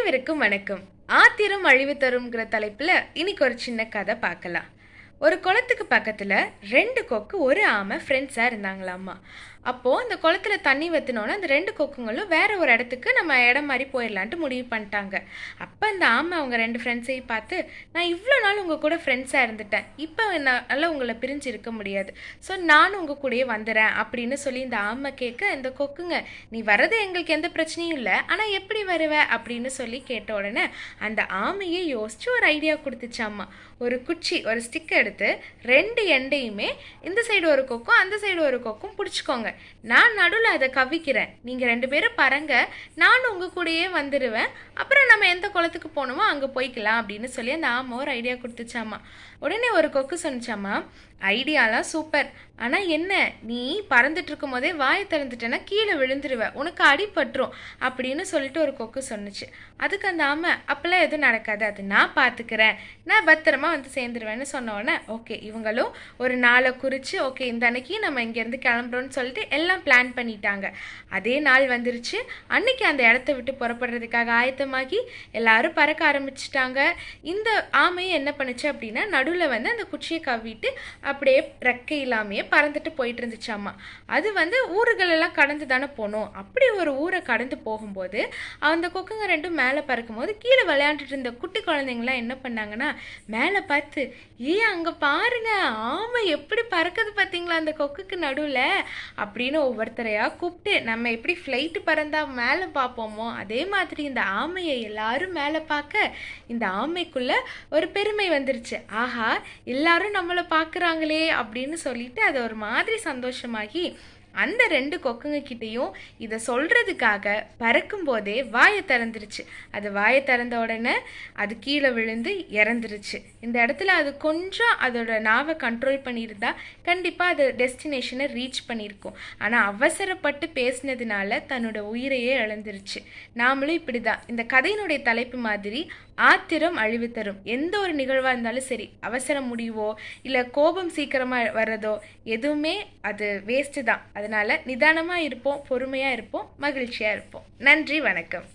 அனைவருக்கும் வணக்கம். ஆத்திரம் அழிவு தரும்ங்கிற தலைப்புல இன்னைக்கு ஒரு சின்ன கதை பார்க்கலாம். ஒரு குளத்துக்கு பக்கத்தில் ரெண்டு கொக்கு ஒரு ஆமை ஃப்ரெண்ட்ஸாக இருந்தாங்களாம்மா. அப்போது அந்த குளத்துல தண்ணி வற்றினோன்னே அந்த ரெண்டு கொக்குங்களும் வேறு ஒரு இடத்துக்கு நம்ம இடம் மாதிரி போயிடலான்ட்டு முடிவு பண்ணிட்டாங்க. அப்போ அந்த ஆமை அவங்க ரெண்டு ஃப்ரெண்ட்ஸையும் பார்த்து நான் இவ்வளோ நாள் உங்கள் கூட ஃப்ரெண்ட்ஸாக இருந்துட்டேன். இப்போ என்னால் உங்களை பிரிஞ்சு இருக்க முடியாது. ஸோ நானும் உங்கள் கூடயே வந்துடுறேன் அப்படின்னு சொல்லி இந்த ஆமை கேட்க இந்த கொக்குங்க நீ வரது எங்களுக்கு எந்த பிரச்சனையும் இல்லை. ஆனால் எப்படி வருவ? அப்படின்னு சொல்லி கேட்ட உடனே அந்த ஆமையை யோசிச்சு ஒரு ஐடியா கொடுத்துச்சாம்மா. ஒரு குச்சி ஒரு ஸ்டிக்கர் எடுத்து ரெண்டு எண்டையுமே இந்த சைடு ஒரு கொக்கும் அந்த சைடு ஒரு கொக்கும் பிடிச்சிக்கோங்க. நான் நடுவில் அதை கவிக்கிறேன். நீங்கள் ரெண்டு பேரும் பறங்க நானும் உங்கள் கூடயே வந்துடுவேன் அப்புறம் நம்ம எந்த குளத்துக்கு போகணுமோ அங்கே போய்க்கலாம் அப்படின்னு சொல்லி அந்த ஆமை ஒரு ஐடியா கொடுத்துச்சாமா. உடனே ஒரு கொக்கு சொன்னிச்சாமா ஐடியாலாம் சூப்பர் ஆனால் என்ன? நீ பறந்துட்டு இருக்கும் போதே வாயை திறந்துட்டேன்னா கீழே விழுந்துருவ. உனக்கு அடிபட்டுரும் அப்படின்னு சொல்லிட்டு ஒரு கொக்கு சொன்னுச்சு. அதுக்கு அந்த ஆமை அப்போல்லாம் எதுவும் நடக்காது. அது நான் பார்த்துக்கிறேன் நான் பத்திரமா வந்து சேர்ந்துருவேன்னு சொன்ன உடனே ஓகே இவங்களும் ஒரு நாளை குறித்து ஓகே இந்த அன்னைக்கு நம்ம இங்கேருந்து கிளம்புறோம்னு சொல்லிட்டு எல்லாம் பிளான் பண்ணிட்டாங்க. அதே நாள் வந்துருச்சு. அன்னைக்கு அந்த இடத்த விட்டு புறப்படுறதுக்காக ஆயத்தமாகி எல்லாரும் பறக்க ஆரம்பிச்சிட்டாங்க. இந்த ஆமையை என்ன பண்ணுச்சு அப்படின்னா நடுவில் வந்து அந்த குச்சியை கவ்விட்டு அப்படியே ரெக்கை இல்லாமையே பறந்துட்டு போயிட்டு இருந்துச்சாமா. அது வந்து ஊர்களெல்லாம் கடந்து தானே போகணும் அப்படி ஒரு ஊரை கடந்து போகும்போது அந்த கொக்குங்க ரெண்டும் மேலே பறக்கும்போது கீழே விளையாண்டுட்டு இருந்த குட்டி குழந்தைங்களாம் என்ன பண்ணாங்கன்னா மேலே பார்த்து ஏன் அங்கே பாருங்க ஆமை எப்படி பறக்குது பார்த்தீங்களா அந்த கொக்குக்கு நடுவில்? அப்படின்னு ஒவ்வொருத்தரையாக கூப்பிட்டு நம்ம எப்படி ஃப்ளைட்டு பறந்தா மேலே பார்ப்போமோ அதே மாதிரி இந்த ஆமையை எல்லாரும் மேலே பார்க்க இந்த ஆமைக்குள்ளே ஒரு பெருமை வந்துருச்சு. ஆஹா எல்லாரும் நம்மளை பார்க்குறாங்களே அப்படின்னு சொல்லிட்டு அது ஒரு மாதிரி சந்தோஷமாகி அந்த ரெண்டு கொக்குங்க கிட்டேயும் இதை சொல்கிறதுக்காக பறக்கும் போதே வாயை திறந்துருச்சு. அது வாயை திறந்த உடனே அது கீழே விழுந்து இறந்துருச்சு. இந்த இடத்துல அது கொஞ்சம் அதோட நாவை கண்ட்ரோல் பண்ணியிருந்தா கண்டிப்பாக அது டெஸ்டினேஷனை ரீச் பண்ணியிருக்கும். ஆனால் அவசரப்பட்டு பேசினதுனால தன்னோட உயிரையே இழந்துருச்சு. நாமளும் இப்படி தான் இந்த கதையினுடைய தலைப்பு மாதிரி ஆத்திரம் அழிவு தரும். எந்த ஒரு நிகழ்வாக இருந்தாலும் சரி அவசர முடிவோ இல்லை கோபம் சீக்கிரமாக வர்றதோ எதுவுமே அது வேஸ்ட்டு தான். அதனால் நிதானமாக இருப்போம் பொறுமையாக இருப்போம் மகிழ்ச்சியாக இருப்போம். நன்றி வணக்கம்.